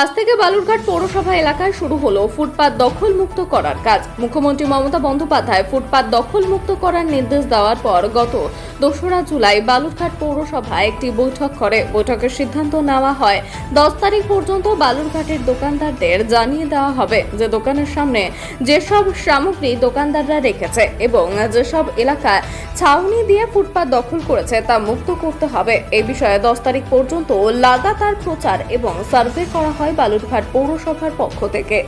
আজ থেকে বালুরঘাট পৌরসভা এলাকায় শুরু হলো ফুটপাত দখল মুক্ত করার কাজ। মুখ্যমন্ত্রী মমতা বন্দ্যোপাধ্যায় ফুটপাত দখল মুক্ত করার নির্দেশ দেওয়ার পর গত দোসরা জুলাই বালুরঘাট পৌরসভায় একটি বৈঠক করে। বৈঠকের সিদ্ধান্ত নেওয়া হয়, দশ তারিখ পর্যন্ত বালুরঘাটের দোকানদারদের জানিয়ে দেওয়া হবে যে দোকানের সামনে যেসব সামগ্রী দোকানদাররা রেখেছে এবং যেসব এলাকায় ছাউনি দিয়ে ফুটপাত দখল করেছে তা মুক্ত করতে হবে। এই বিষয়ে দশ তারিখ পর্যন্ত লাগাতার প্রচার এবং সার্ভে করা হয়। বালুরঘাট পৌরসভার পক্ষ থেকে।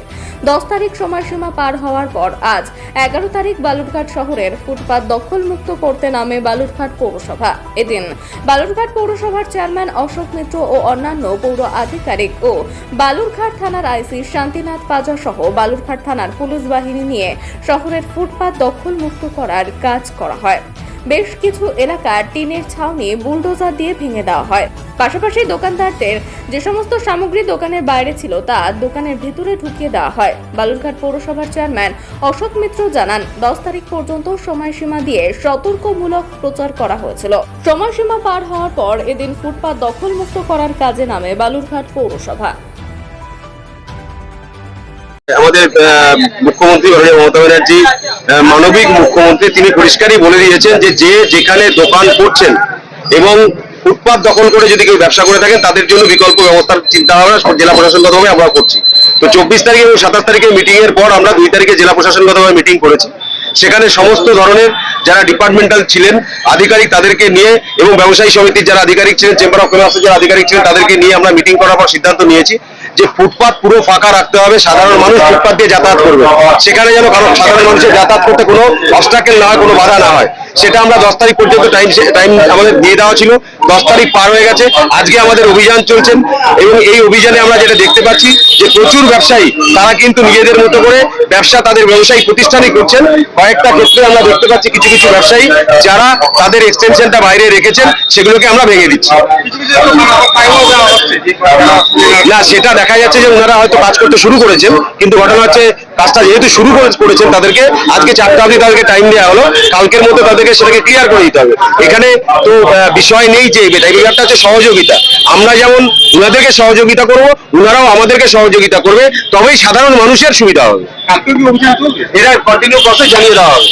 দশ তারিখ সময়সীমা পার হওয়ার পর আজ এগারো তারিখ বালুরঘাট শহরের ফুটপাত দখল মুক্ত করতে নামে বালুরঘাট পৌরসভা। এদিন বালুরঘাট পৌরসভার চেয়ারম্যান অশোক মিত্র ও অন্যান্য পৌর আধিকারিক ও বালুরঘাট থানার আইসি শান্তিনাথ পাজা সহ বালুরঘাট থানার পুলিশ বাহিনী নিয়ে শহরের ফুটপাত দখল মুক্ত করার কাজ করা হয়। বেশ কিছু এলাকার টিনের ছাউনি বুলডোজার দিয়ে ভেঙে দেওয়া হয়। পাশাপাশি দোকানদারদের যে সমস্ত সামগ্রী দোকানের বাইরে ছিল তা দোকানের ভিতরে ঢুকিয়ে দেওয়া হয়। বালুরঘাট পৌরসভার চেয়ারম্যান অশোক মিত্র জানান, দশ তারিখ পর্যন্ত সময়সীমা দিয়ে সতর্কমূলক প্রচার করা হয়েছিল। সময়সীমা পার হওয়ার পর এদিন ফুটপাত দখলমুক্ত করার কাজে নামে বালুরঘাট পৌরসভা। আমাদের মুখ্যমন্ত্রী মমতা ব্যানার্জি মানবিক মুখ্যমন্ত্রী, তিনি পরিষ্কারই বলে দিয়েছেন যে যে যেখানে দোকান করছেন এবং ফুটপাত দখল করে যদি কেউ ব্যবসা করে থাকেন, তাদের জন্য বিকল্প ব্যবস্থার চিন্তা ভাবনা জেলা প্রশাসনগতভাবে আমরা করছি। তো চব্বিশ তারিখ এবং সাতাশ তারিখে মিটিং এর পর আমরা দুই তারিখে জেলা প্রশাসনগতভাবে মিটিং করেছি। সেখানে সমস্ত ধরনের যারা ডিপার্টমেন্টাল ছিলেন, আধিকারিক তাদেরকে নিয়ে এবং ব্যবসায়ী সমিতির যারা আধিকারিক ছিলেন চেম্বার অফ কমার্সের যারা আধিকারিক ছিলেন, তাদেরকে নিয়ে আমরা মিটিং করার পর সিদ্ধান্ত নিয়েছি। যে ফুটপাত পুরো ফাঁকা রাখতে হবে, সাধারণ মানুষ ফুটপাত দিয়ে যাতায়াত করবে। সেখানে যেন কারও সাধারণ মানুষের যাতায়াত করতে কোনো অবস্টাকেল না হয়, কোনো বাধা না হয়। সেটা আমরা দশ তারিখ পর্যন্ত টাইম টাইম আমাদের দিয়ে দেওয়া ছিল। দশ তারিখ পার হয়ে গেছে। আজকে আমাদের অভিযান চলছেন এবং এই অভিযানে আমরা যেটা দেখতে পাচ্ছি যে প্রচুর ব্যবসায়ী, তারা কিন্তু নিজেদের মতো করে ব্যবসা তাদের ব্যবসায়ী প্রতিষ্ঠানই করছেন। কয়েকটা ক্ষেত্রে আমরা দেখতে পাচ্ছি কিছু কিছু ব্যবসায়ী যারা তাদের এক্সটেনশনটা বাইরে রেখেছেন, সেগুলোকে আমরা ভেঙে দিচ্ছি। না সেটা দেখা যাচ্ছে যে ওনারা হয়তো কাজ করতে শুরু করেছেন কিন্তু ঘটনা হচ্ছে কাজটা যেহেতু শুরু করেছেন তাদেরকে আজকে চারটা অবধি তাদেরকে টাইম দেওয়া হলো কালকের মধ্যে তাদেরকে সেটাকে ক্লিয়ার করে দিতে হবে। এখানে তো বিষয় নেই যে এটা এই ব্যাপারটা হচ্ছে সহযোগিতা। আমরা যেমন ওনাদেরকে সহযোগিতা করব ওনারাও আমাদেরকে সহযোগিতা করবে তবেই সাধারণ মানুষের সুবিধা হবে। এটা কন্টিনিউ প্রসেস জানিয়ে দেওয়া হবে।